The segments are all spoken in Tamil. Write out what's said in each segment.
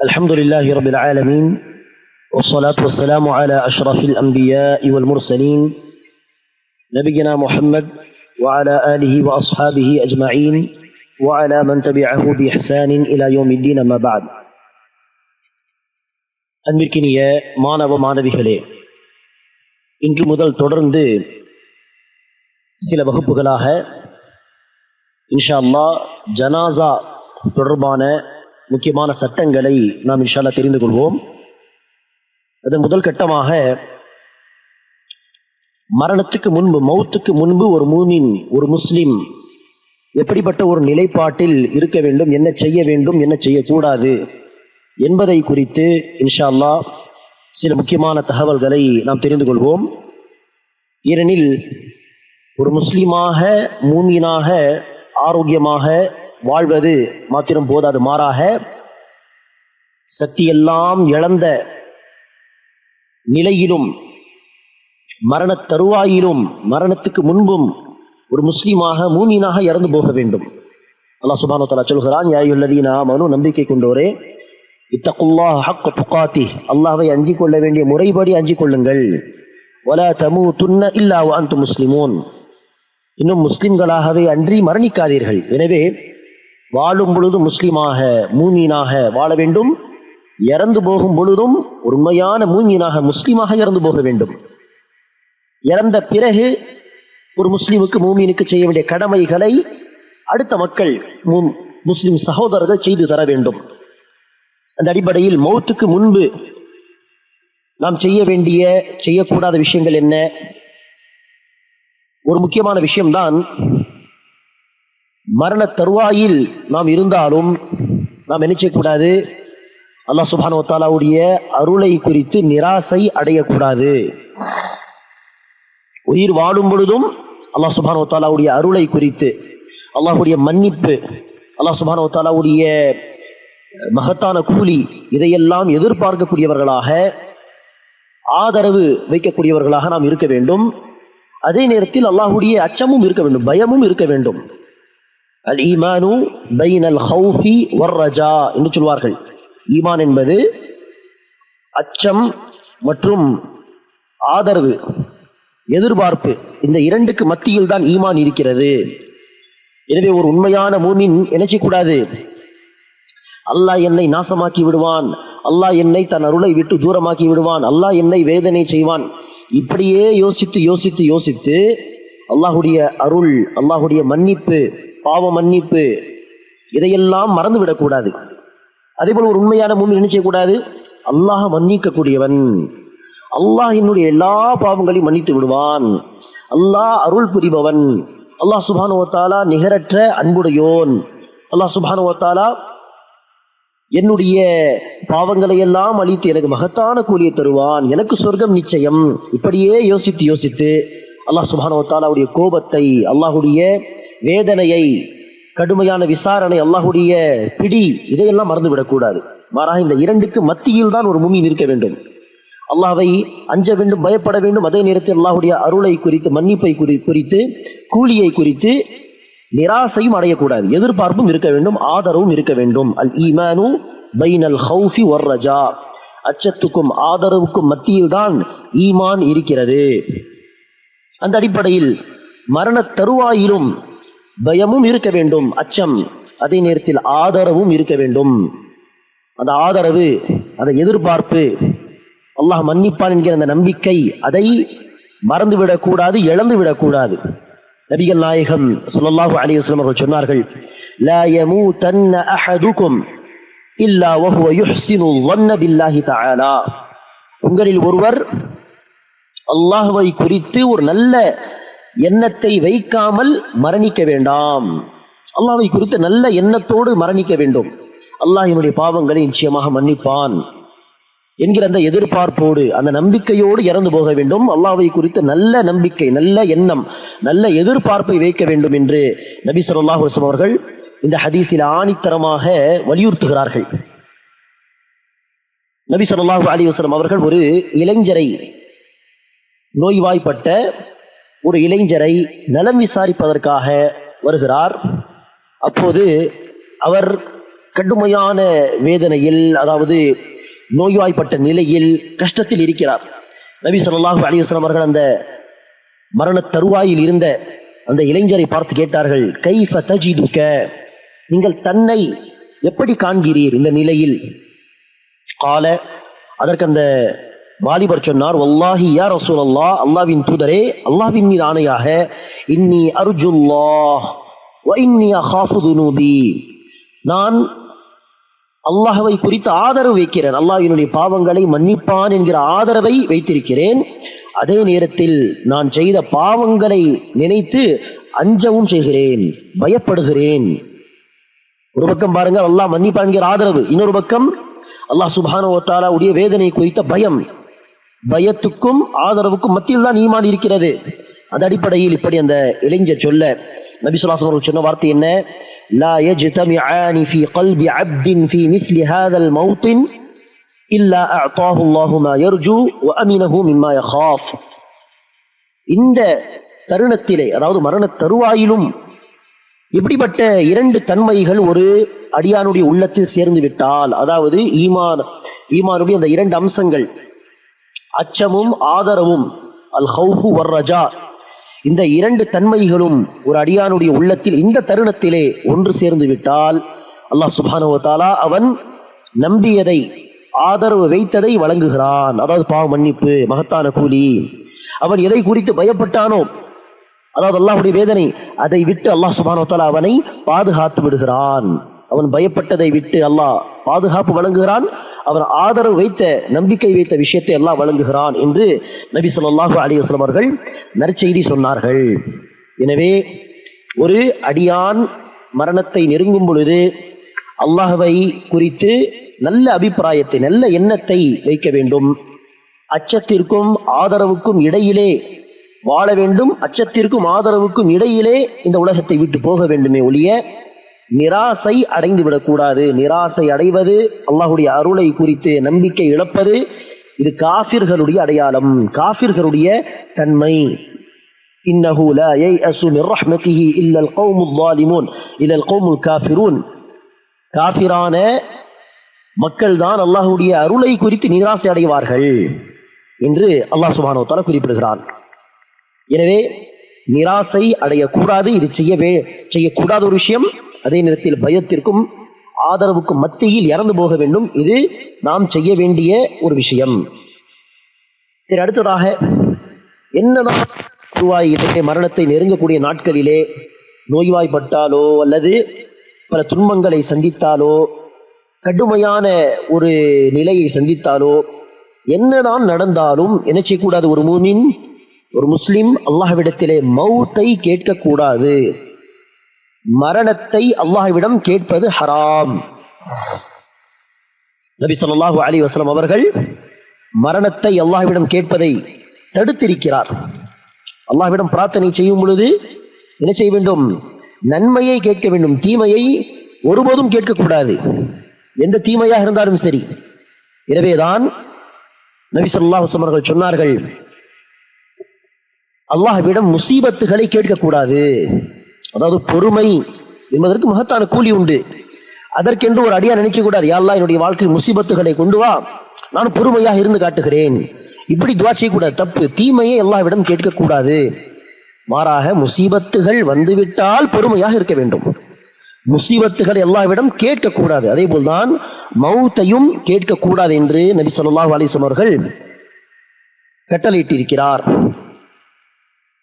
الحمد لله رب العالمين والصلاة والسلام على أشرف الأنبياء والمرسلين نبينا محمد وعلى آله وأصحابه أجمعين وعلى من تبعه بإحسان إلى يوم الدين ما بعد அன்பிற்கினிய மாணவ மாணவிகளே இன்று முதல் தொடர்ந்து சில வகுப்புகளாக இன்ஷா அல்லாஹ் ஜனாசா தொடர்பான முக்கியமான சட்டங்களை நாம் இன்ஷால்லா தெரிந்து கொள்வோம். அதன் முதல் கட்டமாக மரணத்துக்கு முன்பு மௌத்துக்கு முன்பு ஒரு மூமின் ஒரு முஸ்லிம் எப்படிப்பட்ட ஒரு நிலைப்பாட்டில் இருக்க வேண்டும் என்ன செய்ய வேண்டும் என்ன செய்யக்கூடாது என்பதை குறித்து இன்ஷா அல்லாஹ் சில முக்கியமான தகவல்களை நாம் தெரிந்து கொள்வோம். ஏனெனில் ஒரு முஸ்லீமாக மூமீனாக ஆரோக்கியமாக வாழ்வது மாத்திரம் போதாது மாறாக சக்தியெல்லாம் இழந்த நிலையிலும் மரணத் தருவாயிலும் மரணத்துக்கு முன்பும் ஒரு முஸ்லீமாக மூமீனாக இறந்து போக வேண்டும். அல்லாஹ் சுபானு தலா சொல்கிறான் யாயுள்ளதீனா மனு நம்பிக்கை கொண்டோரே இத்தகுல்லா ஹக்க புகாத்தி அல்லாஹ்வை அஞ்சிக் கொள்ள வேண்டிய முறைப்படி அஞ்சிக் கொள்ளுங்கள். வலா தமு துன்ன இல்லா அந்து முஸ்லிமோன். இன்னும் முஸ்லிம்களாகவே அன்றி மரணிக்காதீர்கள். எனவே வாழும் பொழுது முஸ்லிமாக மூமீனாக வாழ வேண்டும். இறந்து போகும் பொழுதும் உண்மையான மூமீனாக முஸ்லிமாக இறந்து போக வேண்டும். இறந்த பிறகு ஒரு முஸ்லிமுக்கு மூமீனுக்கு செய்ய வேண்டிய கடமைகளை அடுத்த மக்கள் முஸ்லிம் சகோதரர்கள் செய்து தர வேண்டும். அந்த அடிப்படையில் மௌத்துக்கு முன்பு நாம் செய்ய வேண்டிய செய்யக்கூடாத விஷயங்கள் என்ன? ஒரு முக்கியமான விஷயம்தான் மரண தருவாயில் நாம் இருந்தாலும் நாம் என்ன செய்யக்கூடாது அல்லாஹ் சுபானு தாலாவுடைய அருளை குறித்து நிராசை அடையக்கூடாது. உயிர் வாழும் பொழுதும் அல்லாஹ் சுபானு தாலாவுடைய அருளை குறித்து அல்லாஹுடைய மன்னிப்பு அல்லாஹ் சுபானு தாலாவுடைய மகத்தான கூலி இதையெல்லாம் எதிர்பார்க்கக்கூடியவர்களாக ஆதரவு வைக்கக்கூடியவர்களாக நாம் இருக்க வேண்டும். அதே நேரத்தில் அல்லாஹுடைய அச்சமும் இருக்க வேண்டும் பயமும் இருக்க வேண்டும். அல் ஈமானு பைன் அல் ஹவுஃபி வர் ரஜா என்று சொல்வார்கள். ஈமான் என்பது அச்சம் மற்றும் ஆதரவு எதிர்பார்ப்பு. இந்த இரண்டுக்கு மத்தியில் தான் ஈமான் இருக்கிறது. எனவே ஒரு உண்மையான மூமின் நினைச்சக்கூடாது அல்லாஹ் என்னை நாசமாக்கி விடுவான். அல்லாஹ் என்னை தன் அருளை விட்டு தூரமாக்கி விடுவான். அல்லாஹ் என்னை வேதனை செய்வான். இப்படியே யோசித்து யோசித்து யோசித்து அல்லாஹுடைய அருள் அல்லாஹுடைய மன்னிப்பு பாவ மன்னிப்பு. இதையெல்லாம் மறந்து விடக்கூடாது அதே போல ஒரு உண்மையான மூமி நினைச்சக்கூடாது செய்யக்கூடாது? அல்லாஹ் மன்னிக்கக்கூடியவன். அல்லாஹ் என்னுடைய எல்லா பாவங்களையும் மன்னித்து விடுவான். அல்லாஹ் அருள் புரிபவன். அல்லாஹ் சுபானுவத்தாலா நிகரற்ற அன்புடையோன். அல்லாஹ் சுபானுவத்தாலா என்னுடைய பாவங்களை எல்லாம் அழித்து எனக்கு மகத்தான கூலியை தருவான். எனக்கு சொர்க்கம் நிச்சயம். இப்படியே யோசித்து யோசித்து அல்லாஹ் சுபானுவத்தாலாவுடைய கோபத்தை அல்லாஹுடைய வேதனையை கடுமையான விசாரணை அல்லாஹுடைய பிடி இதையெல்லாம் மறந்து விடக்கூடாது மாறாக இந்த இரண்டுக்கு மத்தியில் தான் ஒரு முமீன் இருக்க வேண்டும். அல்லாஹை அஞ்ச வேண்டும் பயப்பட வேண்டும். அதே நேரத்தில் அல்லாஹுடைய அருளை குறித்து மன்னிப்பை குறி குறித்து கூலியை குறித்து நிராசையும் அடையக்கூடாது. எதிர்பார்ப்பும் இருக்க வேண்டும் ஆதரவும் இருக்க வேண்டும். அல் ஈமானு பைன் அல் ஹவுஃபி ஒர் ரஜா. அச்சத்துக்கும் ஆதரவுக்கும் மத்தியில் தான் ஈமான் இருக்கிறது. அந்த அடிப்படையில் மரண தருவாயிலும் பயமும் இருக்க வேண்டும் அச்சம். அதே நேரத்தில் ஆதரவும் இருக்க வேண்டும். அந்த ஆதரவு அந்த எதிர்பார்ப்பு அல்லாஹ் மன்னிப்பான் என்கிற அந்த நம்பிக்கை அதை மறந்து விடக்கூடாது இழந்து விடக்கூடாது நபிகள் நாயகம் ஸல்லல்லாஹு அலி வஸ்லம் அவர்கள் சொன்னார்கள் லா யமூதன்ன அஹதுக்கும் இல்லா வஹுவ யுஹ்சினு வன்ன பில்லாஹி தஆலா. உங்களில் ஒருவர் அல்லாஹுவை குறித்து ஒரு நல்ல எண்ணத்தை வைக்காமல் மரணிக்க வேண்டாம். அல்லாஹை குறித்து நல்ல எண்ணத்தோடு மரணிக்க வேண்டும். அல்லாஹ் என்னுடைய பாவங்களை நிச்சயமாக மன்னிப்பான் என்கிற அந்த எதிர்பார்ப்போடு அந்த நம்பிக்கையோடு இறந்து போக வேண்டும். அல்லாஹை குறித்து நல்ல நம்பிக்கை நல்ல எண்ணம் நல்ல எதிர்பார்ப்பை வைக்க வேண்டும் என்று நபி சொல்லாஹ் அலைஹி அவர்கள் இந்த ஹதீஸில் ஆணித்தரமாக வலியுறுத்துகிறார்கள். நபி சொல்லாஹு அலி வஸல்லம் அவர்கள் ஒரு இளைஞரை நோய்வாய்ப்பட்ட ஒரு இளைஞரை நலம் விசாரிப்பதற்காக வருகிறார். அப்போது அவர் கடுமையான வேதனையில் அதாவது நோய்வாய்ப்பட்ட நிலையில் கஷ்டத்தில் இருக்கிறார். நபி சொல்லாஹு அலிவஸ்லாம் அவர்கள் அந்த மரண தருவாயில் இருந்த அந்த இளைஞரை பார்த்து கேட்டார்கள் கைஃப தஜிதுக்க நீங்கள் தன்னை எப்படி காண்கிறீர் இந்த நிலையில்? கால அதற்கு அந்த வாலிபர் சொன்னார் வல்லாஹி யா ரசூல் அல்லா அல்லாவின் தூதரே அல்லாவின் மீது ஆணையாக இன்னி அர்ஜுல்லாஹ் இன்னி அகாஃபு நான் அல்லாஹவை குறித்து ஆதரவு வைக்கிறேன் அல்லாஹ்வினுடைய பாவங்களை மன்னிப்பான் என்கிற ஆதரவை வைத்திருக்கிறேன். அதே நேரத்தில் நான் செய்த பாவங்களை நினைத்து அஞ்சவும் செய்கிறேன் பயப்படுகிறேன். ஒரு பக்கம் பாருங்க அல்லாஹ் மன்னிப்பான் என்கிற ஆதரவு இன்னொரு பக்கம் அல்லாஹ் சுபானோ உடைய வேதனை குறித்த பயம். பயத்துக்கும் ஆதரவுக்கும் மத்தியில் தான் ஈமான் இருக்கிறது அந்த அடிப்படையில் இப்படி அந்த இளைஞர் சொல்ல நபிசுல்லாசம் அவர்கள் சொன்ன வார்த்தை என்ன لا يجتمعان في قلب عبد في مثل هذا الموطن إلا أعطاه الله ما يرجو وأمنه مما يخاف இந்த தருணத்திலே அதாவது மரண தருவாயிலும் இப்படிப்பட்ட இரண்டு தன்மைகள் ஒரு அடியானுடைய உள்ளத்தில் சேர்ந்து விட்டால் அதாவது ஈமான் ஈமானுடைய அந்த இரண்டு அம்சங்கள் அச்சமும் ஆதரவும் அல் ஹவுஹு வர் ரஜா இந்த இரண்டு தன்மைகளும் ஒரு அடியானுடைய உள்ளத்தில் இந்த தருணத்திலே ஒன்று சேர்ந்து விட்டால் அல்லாஹ் சுப்ஹானஹு அவன் நம்பியதை ஆதரவு வைத்ததை வழங்குகிறான். அதாவது பாவ மன்னிப்பு மகத்தான கூலி. அவன் எதை குறித்து பயப்பட்டானோ அதாவது அல்லாஹுடைய வேதனை அதை விட்டு அல்லாஹ் சுபானோத்தாலா அவனை பாதுகாத்து விடுகிறான். அவன் பயப்பட்டதை விட்டு அல்லாஹ் பாதுகாப்பு வழங்குகிறான். அவர் ஆதரவு வைத்த நம்பிக்கை வைத்த விஷயத்தை எல்லாம் வழங்குகிறான் என்று நபி சொல்லாஹு அலைஹி வஸல்லம் அவர்கள் நற்செய்தி சொன்னார்கள். எனவே ஒரு அடியான் மரணத்தை நெருங்கும் பொழுது அல்லாஹ்வை குறித்து நல்ல அபிப்பிராயத்தை நல்ல எண்ணத்தை வைக்க வேண்டும். அச்சத்திற்கும் ஆதரவுக்கும் இடையிலே வாழ வேண்டும். அச்சத்திற்கும் ஆதரவுக்கும் இடையிலே இந்த உலகத்தை விட்டு போக வேண்டுமே ஒழிய நிராசை அடைந்து விடக்கூடாது நிராசை அடைவது அல்லாஹுடைய அருளை குறித்து நம்பிக்கை இழப்பது இது காஃபிர்களுடைய அடையாளம் காஃபிர்களுடைய தன்மை இன்னஹு லா யைஅசு மிர் ரஹ்மத்திஹி இல்லல் கௌமுல் ظالمون இல்லல் கௌமுல் காஃபிரூன் காஃபிரான மக்கள் தான் அல்லாஹ்வுடைய அருளை குறித்து நிராசை அடைவார்கள் என்று அல்லாஹ் சுப்ஹானஹு வ தஆலா குறிப்பிடுகிறான் எனவே நிராசை அடையக்கூடாது இது செய்யவே செய்யக்கூடாத ஒரு விஷயம் அதே நேரத்தில் பயத்திற்கும் ஆதரவுக்கும் மத்தியில் இறந்து போக வேண்டும். இது நாம் செய்ய வேண்டிய ஒரு விஷயம். சரி அடுத்ததாக என்னதான் குருவாயிலே மரணத்தை நெருங்கக்கூடிய நாட்களிலே நோய்வாய்ப்பட்டாலோ அல்லது பல துன்பங்களை சந்தித்தாலோ கடுமையான ஒரு நிலையை சந்தித்தாலோ என்னதான் நடந்தாலும் என்ன செய்யக்கூடாது? ஒரு மூமின் ஒரு முஸ்லீம் அல்லாஹ்விடத்திலே மௌத்தை கேட்கக்கூடாது. மரணத்தை அல்லாஹ்விடம் கேட்பது ஹராம். நபி சொல்லாஹு அலி வஸல்லம் அவர்கள் மரணத்தை அல்லாஹ்விடம் கேட்பதை தடுத்திருக்கிறார். அல்லாஹ்விடம் பிரார்த்தனை செய்யும் பொழுது என்ன செய்ய வேண்டும்? நன்மையை கேட்க வேண்டும். தீமையை ஒருபோதும் கேட்கக்கூடாது. எந்த தீமையாக இருந்தாலும் சரி. எனவேதான் நபி ஸல்லல்லாஹு அலைஹி அவர்கள் சொன்னார்கள் அல்லாஹ்விடம் முசீபத்துகளை கேட்கக்கூடாது. அதாவது பொறுமை என்பதற்கு மகத்தான கூலி உண்டு. அதற்கென்று ஒரு அடியா நினைச்சு கூடாது. யாழ்லா என்னுடைய வாழ்க்கையில் முசீபத்துகளை கொண்டு வா. நான் பொறுமையாக இருந்து காட்டுகிறேன். இப்படி துவா செய்யக்கூடாது. தப்பு. தீமையை எல்லாவிடம் கேட்கக்கூடாது மாறாக முசீபத்துகள் வந்துவிட்டால் பொறுமையாக இருக்க வேண்டும். முசீபத்துகள் எல்லாவிடம் கேட்கக்கூடாது அதே போல்தான் மௌத்தையும் கேட்கக்கூடாது என்று நபி ஸல்லல்லாஹு அலைஹி அவர்கள் கட்டளையிட்டிருக்கிறார்.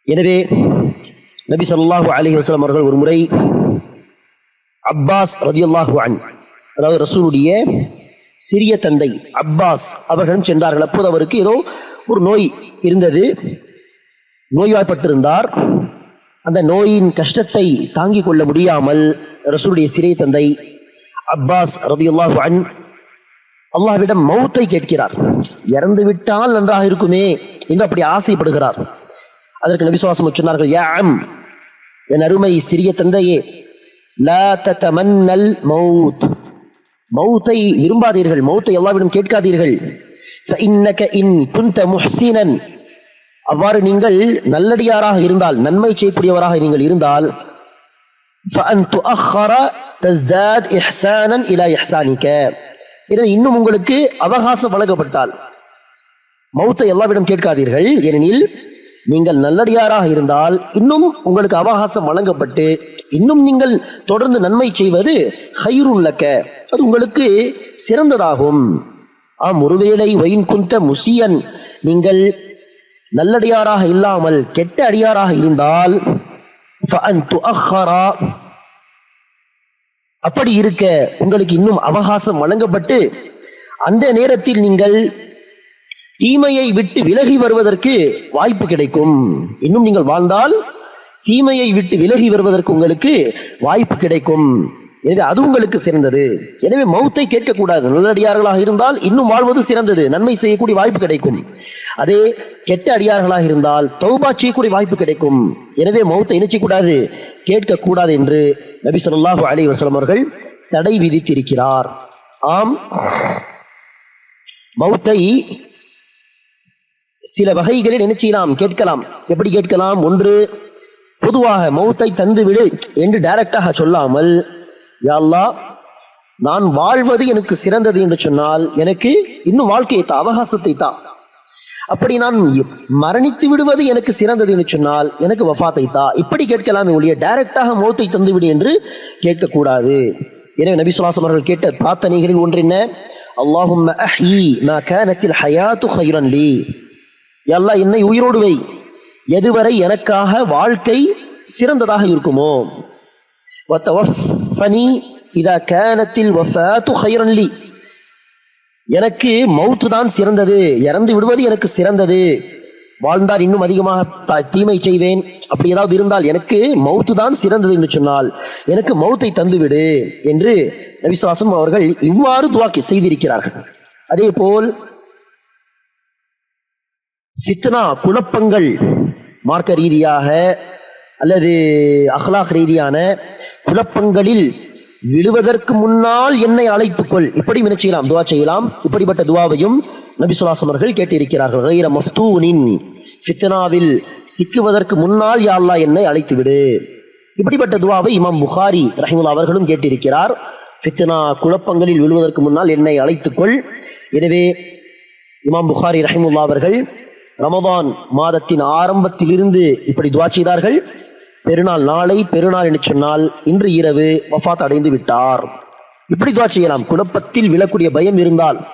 எனவே நபி ஸல்லல்லாஹு அலி வஸ்லாம் அவர்கள் ஒரு முறை அப்பாஸ் ரதியல்லாஹு அன் அதாவது ரசூலுடைய சிறிய தந்தை அப்பாஸ் அவர்களும் சென்றார்கள். அப்போது அவருக்கு ஏதோ ஒரு நோய் இருந்தது. நோய்வாய்ப்பட்டிருந்தார். அந்த நோயின் கஷ்டத்தை தாங்கிக் கொள்ள முடியாமல் ரசூலுடைய சிறிய தந்தை அப்பாஸ் ரதியல்லாஹு அன் அல்லாஹ்விடம் மௌத்தை கேட்கிறார். இறந்து விட்டால் நன்றாக இருக்குமே என்று அப்படி ஆசைப்படுகிறார். அதற்கு நபிசுவாசம் சொன்னார்கள் யா அம் என் அருமை சிறிய தந்தையே லா தமன்னல் மௌத். மௌத்தை விரும்பாதீர்கள் மௌத்தை எல்லாவிடம் கேட்காதீர்கள். முஹ்சீனன் அவ்வாறு நீங்கள் நல்லடியாராக இருந்தால் நன்மை செய்யக்கூடியவராக நீங்கள் இருந்தால் இன்னும் உங்களுக்கு அவகாசம் வழங்கப்பட்டால் மௌத்தை எல்லாவிடம் கேட்காதீர்கள். ஏனெனில் நீங்கள் நல்லடியாராக இருந்தால் இன்னும் உங்களுக்கு அவகாசம் வழங்கப்பட்டு இன்னும் நீங்கள் தொடர்ந்து நன்மை செய்வது ஹைருல்லக்க அது உங்களுக்கு சிறந்ததாகும். ஆம் ஒருவேளை வயின் குந்த முசியன் நீங்கள் நல்லடியாராக இல்லாமல் கெட்ட அடியாராக இருந்தால் அப்படி இருக்க உங்களுக்கு இன்னும் அவகாசம் வழங்கப்பட்டு அந்த நேரத்தில் நீங்கள் தீமையை விட்டு விலகி வருவதற்கு வாய்ப்பு கிடைக்கும். இன்னும் நீங்கள் வாழ்ந்தால் தீமையை விட்டு விலகி வருவதற்கு உங்களுக்கு வாய்ப்பு கிடைக்கும். எனவே அது உங்களுக்கு சிறந்தது. எனவே மௌத்தை கேட்கக்கூடாது. நல்லடியார்களாக இருந்தால் இன்னும் வாழ்வது சிறந்தது. நன்மை செய்யக்கூடிய வாய்ப்பு கிடைக்கும். அதே கெட்ட அடியார்களாக இருந்தால் தௌபா செய்யக்கூடிய வாய்ப்பு கிடைக்கும். எனவே மௌத்தை இணைச்சக்கூடாது கேட்கக்கூடாது என்று நபி சொல்லாஹு அலி வசலம் அவர்கள் தடை விதித்திருக்கிறார். ஆம். மௌத்தை சில வகைகளில் என்ன செய்யலாம்? கேட்கலாம். எப்படி கேட்கலாம்? ஒன்று பொதுவாக மௌத்தை தந்து விடு என்று டைரக்டாக சொல்லாமல் யா அல்லாஹ் நான் வாழ்வது எனக்கு சிறந்தது என்று சொன்னால் எனக்கு இன்னும் வாழ்க்கையை தா அவகாசத்தை தா. அப்படி நான் மரணித்து விடுவது எனக்கு சிறந்தது என்று சொன்னால் எனக்கு வஃபாத்தை தா. இப்படி கேட்கலாமே ஒழிய டைரக்டாக மௌத்தை தந்து விடு என்று கேட்கக்கூடாது. எனவே நபி சுல்லாசம் அவர்கள் கேட்ட பிரார்த்தனைகளில் ஒன்று என்ன? அல்லாஹும் அஹ்யி மா கானத்தில் ஹயாத்து ஹைரன் லீ. எல்லாம் என்னை உயிரோடு வை. எதுவரை எனக்காக வாழ்க்கை சிறந்ததாக இருக்குமோ? இதா கேனத்தில் வஃபாத்து எனக்கு மௌத்து தான் சிறந்தது. இறந்து விடுவது எனக்கு சிறந்தது. வாழ்ந்தால் இன்னும் அதிகமாக தீமை செய்வேன். அப்படி ஏதாவது இருந்தால் எனக்கு மௌத்து தான் சிறந்தது என்று சொன்னால் எனக்கு மௌத்தை தந்துவிடு என்று நபிசுவாசம் அவர்கள் இவ்வாறு துவாக்கி செய்திருக்கிறார்கள். அதே போல் சித்னா குழப்பங்கள் மார்க்க ரீதியாக அல்லது அஹ்லாக் ரீதியான குழப்பங்களில் விழுவதற்கு முன்னால் என்னை அழைத்துக்கொள். இப்படி என்ன செய்யலாம் துவா செய்யலாம். இப்படிப்பட்ட துவாவையும் நபிசுல்லாசம் அவர்கள் கேட்டிருக்கிறார்கள். கைர மஃப்தூனின் ஃபித்னாவில் சிக்குவதற்கு முன்னால் யாழ்லா என்னை அழைத்து விடு இப்படிப்பட்ட துவாவை இமாம் புகாரி ரஹிமுல்லா அவர்களும் கேட்டிருக்கிறார். ஃபித்னா குழப்பங்களில் விழுவதற்கு முன்னால் என்னை அழைத்துக்கொள். எனவே இமாம் புகாரி ரஹிமுல்லா அவர்கள் ரமதான் மாதத்தின் ஆரம்பத்திலிருந்து இப்படி துவா செய்தார்கள். பெருநாள் நாளை பெருநாள் என்று சொன்னால் இன்று இரவு வஃபாத் அடைந்து விட்டார். இப்படி துவா செய்யலாம். குழப்பத்தில் விழக்கூடிய பயம் இருந்தால்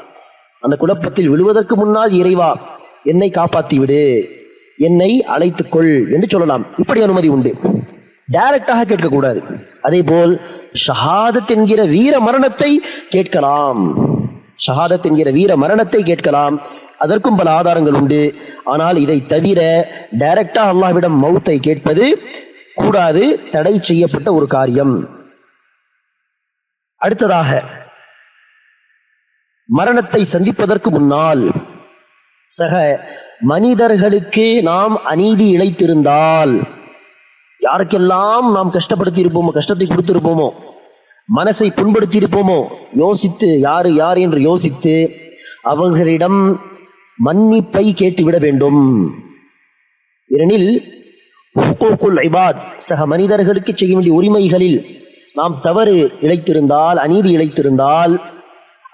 அந்த குழப்பத்தில் விழுவதற்கு முன்னால் இறைவா என்னை காப்பாத்தி விடு என்னை அழைத்துக்கொள் என்று சொல்லலாம். இப்படி அனுமதி உண்டு. டைரக்டாக கேட்கக்கூடாது. அதே போல் ஷஹாதத் என்கிற வீர மரணத்தை கேட்கலாம். ஷஹாதத் என்கிற வீர மரணத்தை கேட்கலாம். அதற்கும் பல ஆதாரங்கள் உண்டு. ஆனால் இதை தவிர டைரக்டா அல்லாஹ்விடம் மௌத்தை கேட்பது கூடாது தடை செய்யப்பட்ட ஒரு காரியம். அடுத்ததாக மரணத்தை சந்திப்பதற்கு முன்னால் சக மனிதர்களுக்கு நாம் அநீதி இழைத்திருந்தால் யாருக்கெல்லாம் நாம் கஷ்டப்படுத்தி இருப்போமோ கஷ்டத்தை கொடுத்திருப்போமோ மனசை புண்படுத்தி இருப்போமோ யோசித்து யாரு யார் என்று யோசித்து அவர்களிடம் மன்னிப்பை கேட்டுவிட வேண்டும். ஏனெனில் சக மனிதர்களுக்கு செய்ய வேண்டிய உரிமைகளில் நாம் தவறு இழைத்திருந்தால் அநீதி இழைத்திருந்தால்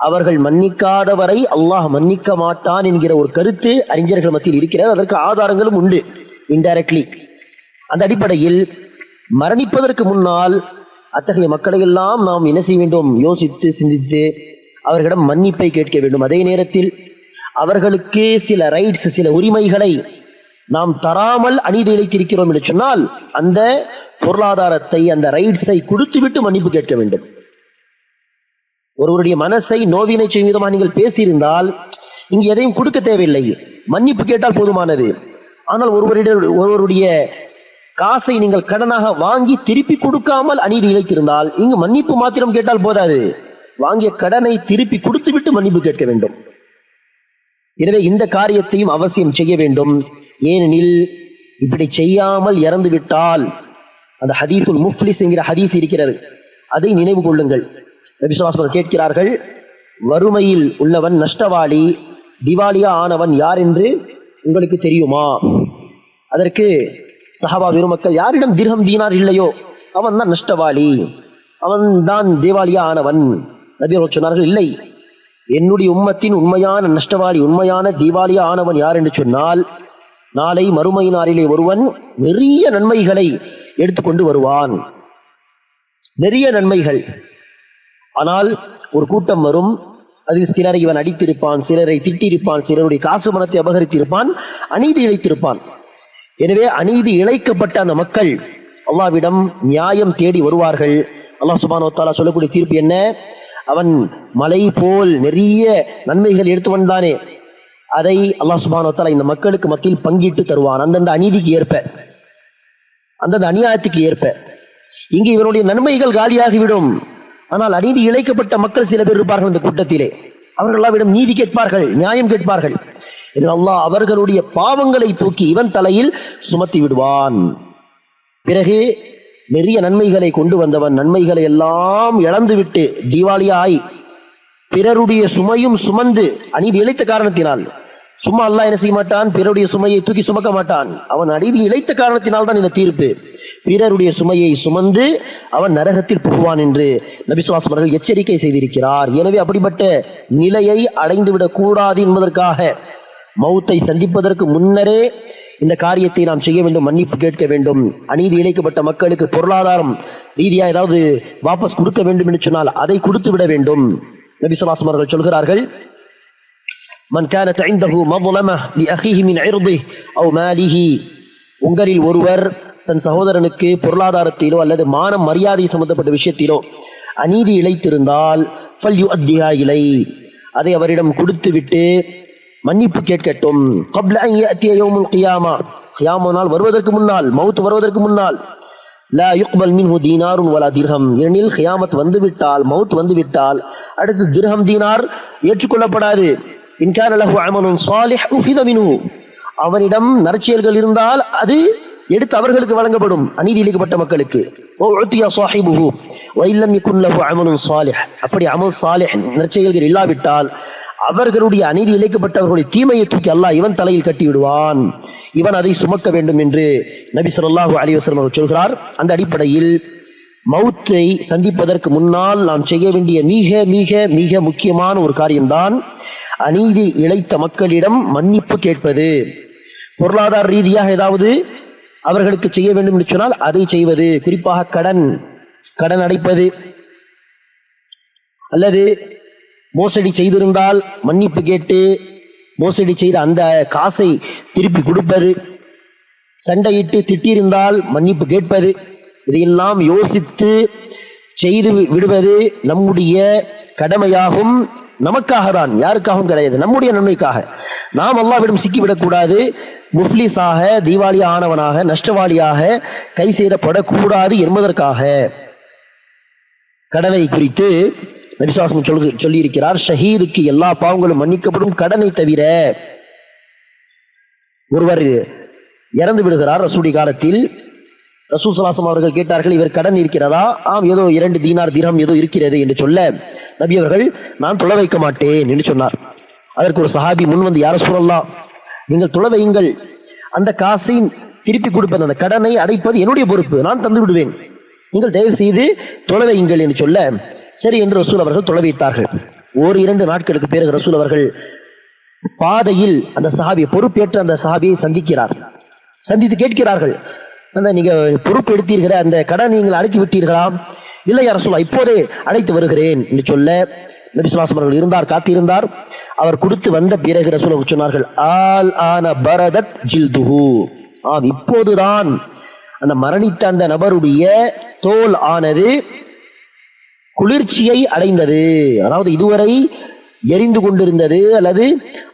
அவர்கள் மன்னிக்காதவரை அல்லாஹ் மன்னிக்க மாட்டான் என்கிற ஒரு கருத்து அறிஞர்கள் மத்தியில் இருக்கிறது. அதற்கு ஆதாரங்களும் உண்டு இன்டைரக்ட்லி அந்த அடிப்படையில் மரணிப்பதற்கு முன்னால் அத்தகைய மக்களை எல்லாம் நாம் என்ன செய்ய வேண்டும்? யோசித்து சிந்தித்து அவர்களிடம் மன்னிப்பை கேட்க வேண்டும். அதே நேரத்தில் அவர்களுக்கு சில ரைட்ஸ் சில உரிமைகளை நாம் தராமல் அநீதி இழைத்திருக்கிறோம் என்று சொன்னால் அந்த பொருளாதாரத்தை அந்த ரைட்ஸை கொடுத்துவிட்டு மன்னிப்பு கேட்க வேண்டும். ஒருவருடைய மனசை நோவினை செய்யும் விதமாக நீங்கள் பேசியிருந்தால் இங்கு எதையும் கொடுக்க தேவையில்லை. மன்னிப்பு கேட்டால் போதுமானது. ஆனால் ஒருவருடைய ஒருவருடைய காசை நீங்கள் கடனாக வாங்கி திருப்பி கொடுக்காமல் அநீதி இழைத்திருந்தால் இங்கு மன்னிப்பு மாத்திரம் கேட்டால் போதாது. வாங்கிய கடனை திருப்பி கொடுத்துவிட்டு மன்னிப்பு கேட்க வேண்டும். எனவே இந்த காரியத்தையும் அவசியம் செய்ய வேண்டும். ஏனெனில் இப்படி செய்யாமல் இறந்து விட்டால் அந்த ஹதீசுல் முஃப்லிஸ் என்கிற ஹதீஸ் இருக்கிறது. அதை நினைவு கொள்ளுங்கள். நபிசுவாசம் கேட்கிறார்கள் வறுமையில் உள்ளவன் நஷ்டவாளி திவாலியா ஆனவன் யார் என்று உங்களுக்கு தெரியுமா? அதற்கு சஹாபா பெருமக்கள் யாரிடம் திருஹம் தீனார் இல்லையோ அவன் தான் நஷ்டவாளி அவன் தான் தேவாலியா ஆனவன். நபி சொன்னார்கள் இல்லை என்னுடைய உம்மத்தின் உண்மையான நஷ்டவாளி உண்மையான தீபாவளியா ஆனவன் யார் என்று சொன்னால் நாளை மறுமை நாளிலே ஒருவன் நிறைய நன்மைகளை எடுத்துக்கொண்டு வருவான். நிறைய நன்மைகள். ஆனால் ஒரு கூட்டம் வரும் அதில் சிலரை இவன் அடித்திருப்பான் சிலரை திட்டியிருப்பான் சிலருடைய காசு மனத்தை அபகரித்திருப்பான் அநீதி இழைத்திருப்பான். எனவே அநீதி இழைக்கப்பட்ட அந்த மக்கள் அல்லாவிடம் நியாயம் தேடி வருவார்கள். அல்லாஹ் சுபானோ தாலா சொல்லக்கூடிய தீர்ப்பு என்ன? அவன் மலை போல் நிறைய நன்மைகள் எடுத்து வந்தானே. அதை அல்லாஹ் சுபானோ இந்த மக்களுக்கு மத்தியில் பங்கிட்டு தருவான். அந்தந்த அநீதிக்கு ஏற்ப. அந்தந்த அநியாயத்துக்கு ஏற்ப. இங்கு இவனுடைய நன்மைகள் காலியாகிவிடும். ஆனால் அநீதி இழைக்கப்பட்ட மக்கள் சில பேர் இருப்பார்கள் இந்த கூட்டத்திலே. அவர்கள் எல்லாவிடம் நீதி கேட்பார்கள் நியாயம் கேட்பார்கள். அல்லாஹ் அவர்களுடைய பாவங்களை தூக்கி இவன் தலையில் சுமத்தி விடுவான். பிறகு நிறைய நன்மைகளை கொண்டு வந்தவன். நன்மைகளை எல்லாம் இழந்துவிட்டு தீபாவளியாய் பிறருடைய சுமையும் சுமந்து அநீதி இழைத்த காரணத்தினால். சும்மா அல்லாஹ் என்ன செய்ய மாட்டான்? பிறருடைய சுமையை தூக்கி சுமக்க மாட்டான். அவன் அநீதி இழைத்த காரணத்தினால் தான் இந்த தீர்ப்பு. பிறருடைய சுமையை சுமந்து அவன் நரகத்தில் புகுவான் என்று நபிசுவாசம் அவர்கள் எச்சரிக்கை செய்திருக்கிறார். எனவே அப்படிப்பட்ட நிலையை அடைந்துவிடக் கூடாது என்பதற்காக மௌத்தை சந்திப்பதற்கு முன்னரே இந்த காரியத்தை நாம் செய்ய வேண்டும் மன்னிப்பு கேட்க வேண்டும் அநீதி இழைக்கப்பட்ட மக்களுக்கு பொருளாதாரம் ரீதியா ஏதாவது வாபஸ் கொடுக்க வேண்டும் என்று சொன்னால் அதை கொடுத்து விட வேண்டும் நபிசுவாசம் அவர்கள் சொல்கிறார்கள் மன் كانت عنده مظلمة لأخيه من عرضه أو ماله உங்களில் ஒருவர் தன் சகோதரனுக்கு பொருளாதாரத்திலோ அல்லது மானம் மரியாதை சம்பந்தப்பட்ட விஷயத்திலோ அநீதி இழைத்திருந்தால் ஃபல் யுஅத்திஹா இலை அதை அவரிடம் கொடுத்து விட்டு மன்னிப்பு கேட்கட்டும். கப்ல அத்திய யோமுல் கியாமா நாள் வருவதற்கு முன்னால் மவுத் வருவதற்கு முன்னால். லா யுக்பல் மின்ஹு தீனாரும் வலா திர்ஹம் ஏனெனில் ஹியாமத் வந்துவிட்டால் மவுத் வந்துவிட்டால் அடுத்து திர்ஹம் தீனார் ஏற்றுக்கொள்ளப்படாது. இன்கான் அலஹு அமனும் சாலிஹ் உஹிதமினு அவனிடம் நற்செயல்கள் இருந்தால் அது எடுத்து அவர்களுக்கு வழங்கப்படும். அநீதி இழைக்கப்பட்ட மக்களுக்கு. ஓ உத்தியா சாஹிபுஹு வைல்லம் இக்குன் லஹு அமனும் அப்படி அமல் சாலிஹ் நற்செயல்கள் இல்லாவிட்டால் அவர்களுடைய அநீதி இழைக்கப்பட்டவர்களுடைய தீமையை தூக்கி அல்லாஹ் இவன் தலையில் கட்டி விடுவான் இவன் அதை சுமக்க வேண்டும் என்று நபி சொல்லாஹு அலைஹி வஸல்லம் சொல்கிறார். அந்த அடிப்படையில் மௌத்தை சந்திப்பதற்கு முன்னால் நாம் செய்ய வேண்டிய மிக மிக மிக முக்கியமான ஒரு காரியம்தான் அநீதி இழைத்த மக்களிடம் மன்னிப்பு கேட்பது. பொருளாதார ரீதியாக ஏதாவது அவர்களுக்கு செய்ய வேண்டும் என்று சொன்னால் அதை செய்வது. குறிப்பாக கடன் கடன் அடைப்பது அல்லது மோசடி செய்திருந்தால் மன்னிப்பு கேட்டு மோசடி செய்த அந்த காசை திருப்பி கொடுப்பது. சண்டையிட்டு திட்டியிருந்தால் மன்னிப்பு கேட்பது. இதையெல்லாம் யோசித்து செய்து விடுவது நம்முடைய கடமையாகும். நமக்காக தான் யாருக்காகவும் கிடையாது நம்முடைய நன்மைக்காக. நாம் அல்லாவிடம் சிக்கிவிடக்கூடாது. முஃப்லிஸாக தீபாவளி ஆனவனாக நஷ்டவாளியாக கை செய்தப்படக்கூடாது என்பதற்காக. கடனை குறித்து நபிசாசம் சொல்லு சொல்லியிருக்கிறார் ஷஹீதுக்கு எல்லா பாவங்களும் மன்னிக்கப்படும் கடனை தவிர ஒருவர் இறந்து விடுகிறார். ரசூடி காலத்தில் ரசூல் சலாசம் அவர்கள் கேட்டார்கள் இவர் கடன் இருக்கிறதா? ஆம் ஏதோ இரண்டு தீனார் தினம் ஏதோ இருக்கிறது என்று சொல்ல நபி அவர்கள் நான் தொலை வைக்க மாட்டேன் என்று சொன்னார். அதற்கு ஒரு சஹாபி முன் வந்து யார சொல்லலாம் நீங்கள் தொலை வையுங்கள். அந்த காசை திருப்பி கொடுப்பது அந்த கடனை அடைப்பது என்னுடைய பொறுப்பு. நான் தந்து விடுவேன் நீங்கள் தயவு செய்து தொலை வையுங்கள் என்று சொல்ல சரி என்று ரசூல் அவர்கள் தொலைவித்தார்கள் ஓர் இரண்டு நாட்களுக்கு பிறகு ரசூல் அவர்கள் பாதையில் அந்த சஹாபியை பொறுப்பேற்ற அந்த சஹாபியை சந்திக்கிறார். சந்தித்து கேட்கிறார்கள் அந்த நீங்க பொறுப்பு எடுத்தீர்கள அந்த கடன் நீங்கள் அழைத்து விட்டீர்களா? இல்லை யார் சொல்லா இப்போதே அழைத்து வருகிறேன் என்று சொல்ல நபிசுவாசம் அவர்கள் இருந்தார் காத்திருந்தார். அவர் கொடுத்து வந்த பிறகு ரசூல் அவர்கள் சொன்னார்கள் ஆல் ஆன பரதத் ஜில்துஹு. ஆம் இப்போதுதான் அந்த மரணித்த அந்த நபருடைய தோல் ஆனது குளிர்ச்சியை அடைந்தது. அதாவது இதுவரை எரிந்து கொண்டிருந்தது அல்லது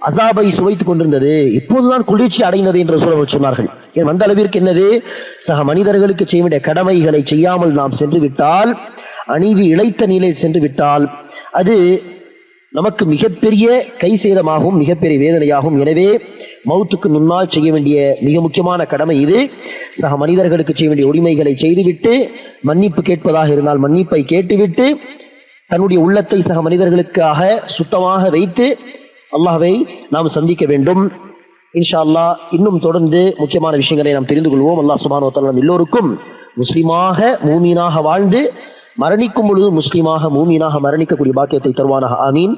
அசாபை சுவைத்துக் கொண்டிருந்தது. இப்போதுதான் குளிர்ச்சி அடைந்தது என்று சொல்ல சொன்னார்கள். ஏன் வந்த அளவிற்கு என்னது? சக மனிதர்களுக்கு செய்ய வேண்டிய கடமைகளை செய்யாமல் நாம் சென்று விட்டால் அநீதி இழைத்த நிலையில் சென்று விட்டால் அது நமக்கு மிகப்பெரிய கை சேதமாகும் மிகப்பெரிய வேதனையாகும். எனவே மௌத்துக்கு முன்னால் செய்ய வேண்டிய மிக முக்கியமான கடமை இது. சக மனிதர்களுக்கு செய்ய வேண்டிய உரிமைகளை செய்துவிட்டு மன்னிப்பு கேட்பதாக இருந்தால் மன்னிப்பை கேட்டுவிட்டு தன்னுடைய உள்ளத்தை சக மனிதர்களுக்காக சுத்தமாக வைத்து அல்லாஹை நாம் சந்திக்க வேண்டும். இன்ஷா அல்லாஹ் இன்னும் தொடர்ந்து முக்கியமான விஷயங்களை நாம் தெரிந்து கொள்வோம். அல்லாஹ் சுபானோத்தலம் எல்லோருக்கும் முஸ்லீமாக மூமீனாக வாழ்ந்து மரணிக்கும் பொழுது முஸ்லீமாக மூமீனாக மரணிக்கக்கூடிய பாக்கியத்தை தருவானாக. ஆமீன்.